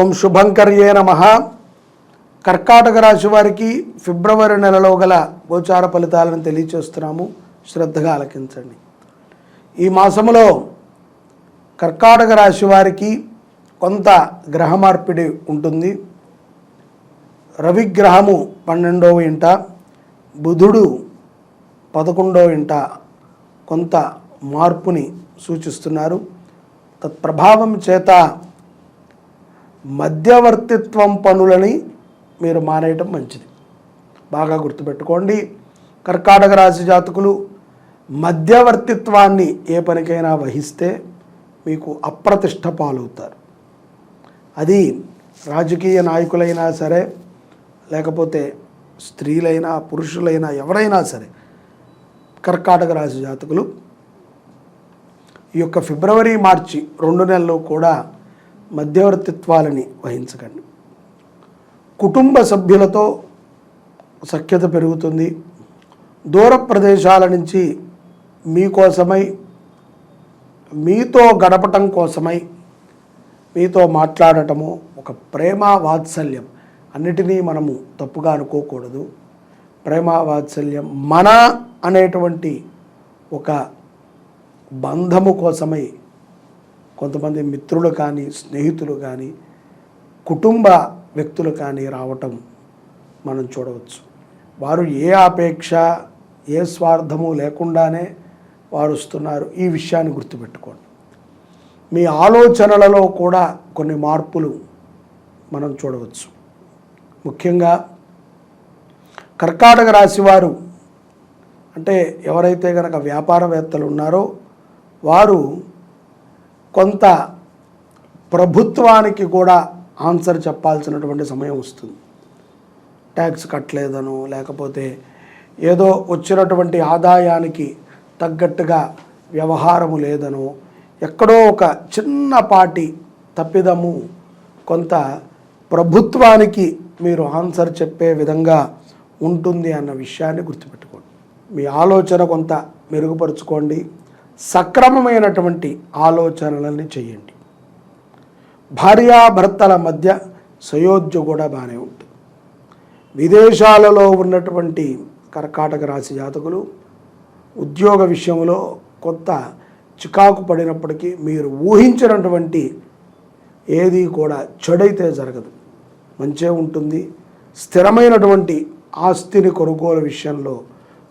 ఓం శుభంకర్యే నమ. కర్కాటక రాశి వారికి ఫిబ్రవరి నెలలో గల గోచార ఫలితాలను తెలియచేస్తున్నాము. శ్రద్ధగా ఆలకించండి. ఈ మాసములో కర్కాటక రాశి వారికి కొంత గ్రహ మార్పిడి ఉంటుంది. రవిగ్రహము పన్నెండవ ఇంట బుధుడు పదకొండవ ఇంట కొంత మార్పుని సూచిస్తున్నారు. తత్ప్రభావం చేత మధ్యవర్తిత్వం పనులని మీరు మానేయటం మంచిది. బాగా గుర్తుపెట్టుకోండి. కర్కాటక రాశి జాతకులు మధ్యవర్తిత్వాన్ని ఏ పనికైనా వహిస్తే మీకు అప్రతిష్ట పాలవుతారు. అది రాజకీయ నాయకులైనా సరే లేకపోతే స్త్రీలైనా పురుషులైనా ఎవరైనా సరే కర్కాటక రాశి జాతకులు ఈ యొక్క ఫిబ్రవరి మార్చి రెండు నెలలు కూడా మధ్యవర్తిత్వాలని వహించకండి. కుటుంబ సభ్యులతో సఖ్యత పెరుగుతుంది. దూర ప్రదేశాల నుంచి మీకోసమై మీతో గడపటం కోసమై మీతో మాట్లాడటము ఒక ప్రేమ వాత్సల్యం. అన్నిటినీ మనము తప్పుగా అనుకోకూడదు. ప్రేమ వాత్సల్యం మన అనేటువంటి ఒక బంధము కోసమై కొంతమంది మిత్రులు కానీ స్నేహితులు కానీ కుటుంబ వ్యక్తులు కానీ రావటం మనం చూడవచ్చు. వారు ఏ ఆపేక్ష ఏ స్వార్థము లేకుండానే వారు వస్తున్నారు. ఈ విషయాన్ని గుర్తుపెట్టుకోండి. మీ ఆలోచనలలో కూడా కొన్ని మార్పులు మనం చూడవచ్చు. ముఖ్యంగా కర్కాటక రాశివారు అంటే ఎవరైతే కనుక వ్యాపారవేత్తలు ఉన్నారో వారు కొంత ప్రభుత్వానికి కూడా ఆన్సర్ చెప్పాల్సినటువంటి సమయం వస్తుంది. ట్యాక్స్ కట్టలేదనో లేకపోతే ఏదో వచ్చినటువంటి ఆదాయానికి తగ్గట్టుగా వ్యవహారము లేదనో ఎక్కడో ఒక చిన్నపాటి తప్పిదము కొంత ప్రభుత్వానికి మీరు ఆన్సర్ చెప్పే విధంగా ఉంటుంది అన్న విషయాన్ని గుర్తుపెట్టుకోండి. మీ ఆలోచన కొంత మెరుగుపరుచుకోండి. సక్రమమైనటువంటి ఆలోచనలని చేయండి. భార్యాభర్తల మధ్య సయోధ్య కూడా బాగానే ఉంటుంది. విదేశాలలో ఉన్నటువంటి కర్కాటక రాశి జాతకులు ఉద్యోగ విషయంలో కొత్త చికాకు పడినప్పటికీ మీరు ఊహించినటువంటి ఏది కూడా చెడైతే జరగదు. మంచే ఉంటుంది. స్థిరమైనటువంటి ఆస్తిని కొనుగోలు విషయంలో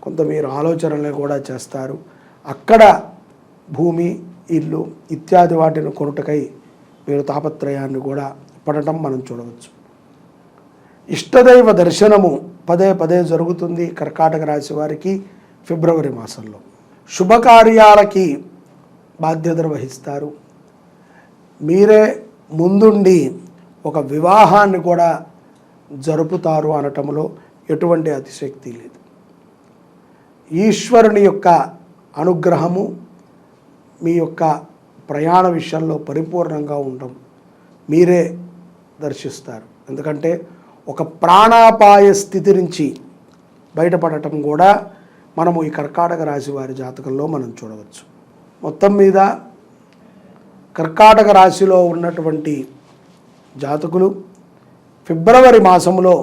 కొంత మీరు ఆలోచనలు కూడా చేస్తారు. అక్కడ భూమి ఇల్లు ఇత్యాది వాటిని కొనుటకై మీరు తాపత్రయాన్ని కూడా పడటం మనం చూడవచ్చు. ఇష్టదైవ దర్శనము పదే పదే జరుగుతుంది కర్కాటక రాశి వారికి ఫిబ్రవరి మాసంలో. శుభకార్యాలకి బాధ్యతలు వహిస్తారు. మీరే ముందుండి ఒక వివాహాన్ని కూడా జరుపుతారు అనటంలో ఎటువంటి అతిశక్తి లేదు. ఈశ్వరుని యొక్క అనుగ్రహము మీ యొక్క ప్రయాణ విషయంలో పరిపూర్ణంగా ఉండడం మీరే దర్శిస్తారు. ఎందుకంటే ఒక ప్రాణాపాయ స్థితి నుంచి బయటపడటం కూడా మనము ఈ కర్కాటక రాశి వారి జాతకంలో మనం చూడవచ్చు. మొత్తం మీద కర్కాటక రాశిలో ఉన్నటువంటి జాతకులు ఫిబ్రవరి మాసంలో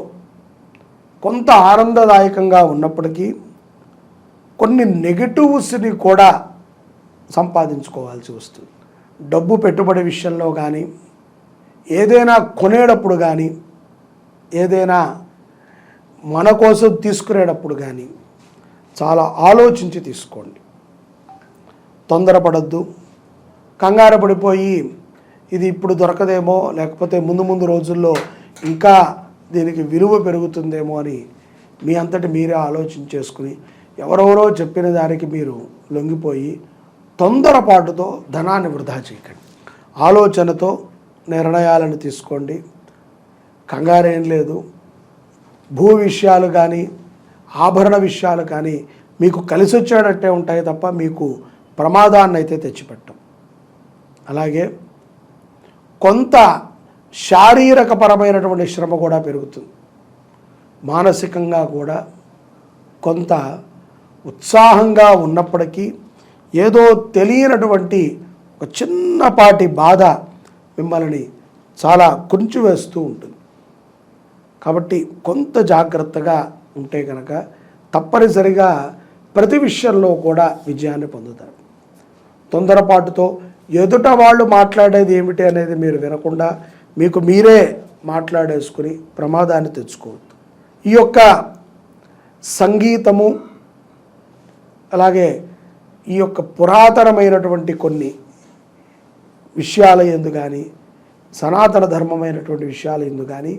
కొంత ఆనందదాయకంగా ఉన్నప్పటికీ కొన్ని నెగిటివ్స్ని కూడా సంపాదించుకోవాల్సి వస్తుంది. డబ్బు పెట్టుబడి విషయంలో కానీ ఏదైనా కొనేటప్పుడు కానీ ఏదైనా మన కోసం తీసుకునేటప్పుడు కానీ చాలా ఆలోచించి తీసుకోండి. తొందరపడద్దు. కంగారు పడిపోయి ఇది ఇప్పుడు దొరకదేమో లేకపోతే ముందు ముందు రోజుల్లో ఇంకా దీనికి విలువ పెరుగుతుందేమో అని మీ అంతటి మీరే ఆలోచించేసుకుని ఎవరెవరో చెప్పిన దానికి మీరు లొంగిపోయి తొందరపాటుతో ధనాన్ని వృధా చేయకండి. ఆలోచనతో నిర్ణయాలను తీసుకోండి. కంగారేం లేదు. భూ విషయాలు కానీ ఆభరణ విషయాలు కానీ మీకు కలిసి వచ్చేటట్టే ఉంటాయి తప్ప మీకు ప్రమాదాన్ని అయితే తెచ్చిపెట్టం. అలాగే కొంత శారీరకపరమైనటువంటి శ్రమ కూడా పెరుగుతుంది. మానసికంగా కూడా కొంత ఉత్సాహంగా ఉన్నప్పటికీ ఏదో తెలియనటువంటి ఒక చిన్నపాటి బాధ మిమ్మల్ని చాలా కుంచి వేస్తూ ఉంటుంది. కాబట్టి కొంత జాగ్రత్తగా ఉంటే కనుక తప్పనిసరిగా ప్రతి విషయంలో కూడా విజయాన్ని పొందుతారు. తొందరపాటుతో ఎదుట వాళ్ళు మాట్లాడేది ఏమిటి అనేది మీరు వినకుండా మీకు మీరే మాట్లాడేసుకుని ప్రమాదాన్ని తెచ్చుకోవద్దు. ఈ యొక్క సంగీతము అలాగే ఈ యొక్క పురాతనమైనటువంటి కొన్ని విషయాల ఎందు కానీ సనాతన ధర్మమైనటువంటి విషయాల ఎందు కానీ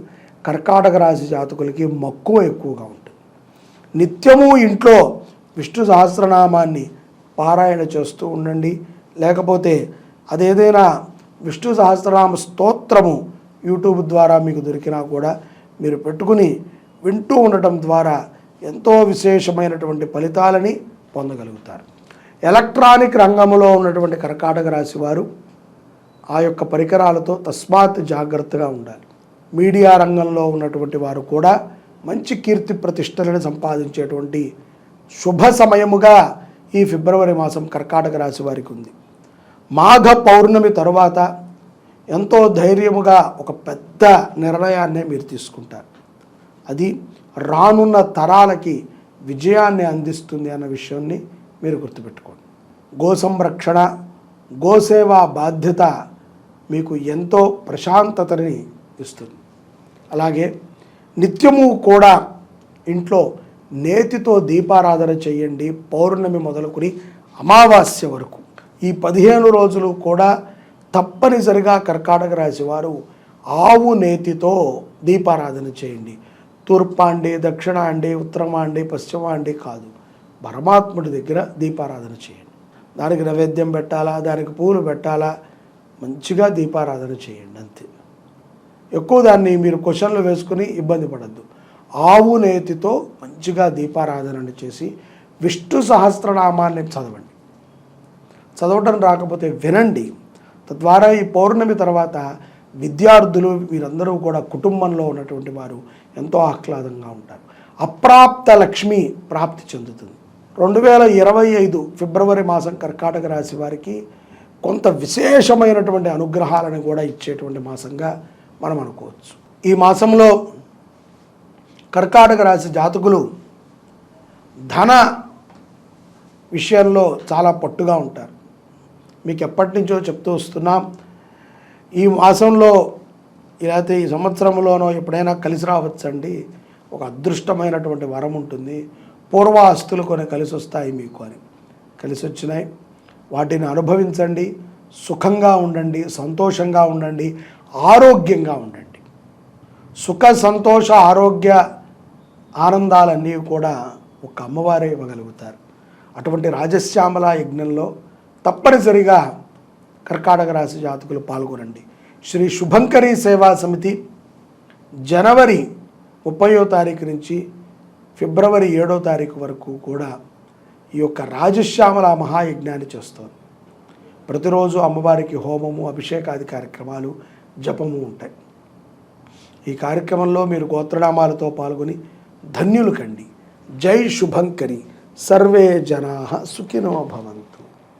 కర్కాటక రాశి జాతకులకి మక్కువ ఎక్కువగా ఉంటుంది. నిత్యము ఇంట్లో విష్ణు సహస్రనామాన్ని పారాయణ చేస్తూ ఉండండి. లేకపోతే అదేదైనా విష్ణు సహస్రనామ స్తోత్రము యూట్యూబ్ ద్వారా మీకు దొరికినా కూడా మీరు పెట్టుకుని వింటూ ఉండటం ద్వారా ఎంతో విశేషమైనటువంటి ఫలితాలని పొందగలుగుతారు. ఎలక్ట్రానిక్ రంగంలో ఉన్నటువంటి కర్కాటక రాశి వారు ఆ యొక్క పరికరాలతో తస్మాత్ జాగ్రత్తగా ఉండాలి. మీడియా రంగంలో ఉన్నటువంటి వారు కూడా మంచి కీర్తి ప్రతిష్టలను సంపాదించేటువంటి శుభ సమయముగా ఈ ఫిబ్రవరి మాసం కర్కాటక రాశి వారికి ఉంది. మాఘ పౌర్ణమి తరువాత ఎంతో ధైర్యముగా ఒక పెద్ద నిర్ణయాన్నే మీరు తీసుకుంటారు. అది రానున్న తరాలకి విజయాన్ని అందిస్తుంది అన్న విషయాన్ని మీరు గుర్తుపెట్టుకోండి. గో సంరక్షణ గోసేవా బాధ్యత మీకు ఎంతో ప్రశాంతతని ఇస్తుంది. అలాగే నిత్యము కూడా ఇంట్లో నేతితో దీపారాధన చేయండి పౌర్ణమి మొదలుకొని అమావాస్య వరకు. ఈ పదిహేను రోజులు కూడా తప్పనిసరిగా కర్కాటక రాశి వారు ఆవు నేతితో దీపారాధన చేయండి. తూర్పాండి దక్షిణాండి దక్షిణ అండి ఉత్తరమా అండి పశ్చిమ అండి కాదు. పరమాత్ముడి దగ్గర దీపారాధన చేయండి. దానికి నైవేద్యం పెట్టాలా? దానికి పూలు పెట్టాలా? మంచిగా దీపారాధన చేయండి అంతే. ఎక్కువ దాన్ని మీరు క్వశ్చన్లు వేసుకుని ఇబ్బంది పడద్దు. ఆవు నేతితో మంచిగా దీపారాధన చేసి విష్ణు సహస్రనామాన్ని చదవండి. చదవటం రాకపోతే వినండి. తద్వారా ఈ పౌర్ణమి తర్వాత విద్యార్థులు వీరందరూ కూడా కుటుంబంలో ఉన్నటువంటి వారు ఎంతో ఆహ్లాదంగా ఉంటారు. అప్రాప్త లక్ష్మి ప్రాప్తి చెందుతుంది. రెండు వేల ఇరవై ఐదు ఫిబ్రవరి మాసం కర్కాటక రాశి వారికి కొంత విశేషమైనటువంటి అనుగ్రహాలను కూడా ఇచ్చేటువంటి మాసంగా మనం అనుకోవచ్చు. ఈ మాసంలో కర్కాటక రాశి జాతకులు ధన విషయంలో చాలా పట్టుగా ఉంటారు. మీకు ఎప్పటి నుంచో చెప్తూ వస్తున్నాం ఈ మాసంలో లేకపోతే ఈ సంవత్సరంలోనో ఎప్పుడైనా కలిసి రావచ్చండి. ఒక అదృష్టమైనటువంటి వరం ఉంటుంది. పూర్వాస్తులు కొన్ని కలిసి వస్తాయి మీకు అని. కలిసి వచ్చినాయి. వాటిని అనుభవించండి. సుఖంగా ఉండండి. సంతోషంగా ఉండండి. ఆరోగ్యంగా ఉండండి. సుఖ సంతోష ఆరోగ్య ఆనందాలన్నీ కూడా ఒక అమ్మవారే ఇవ్వగలుగుతారు. అటువంటి రాజశ్యామల యజ్ఞంలో తప్పనిసరిగా కర్కాటక రాశి జాతకులు పాల్గొనండి. శ్రీ శుభంకరి సేవా సమితి జనవరి ముప్పయో తారీఖు నుంచి ఫిబ్రవరి ఏడో తారీఖు వరకు కూడా ఈ యొక్క రాజశ్యామల మహాయజ్ఞాన్ని చేస్తారు ప్రతిరోజు అమ్మవారికి హోమము అభిషేకాది కార్యక్రమాలు జపము ఉంటాయి. ఈ కార్యక్రమంలో మీరు గోత్రనామాలతో పాల్గొని ధన్యులు కండి. జై శుభంకరి. సర్వే జనా సుఖినో భవంతు.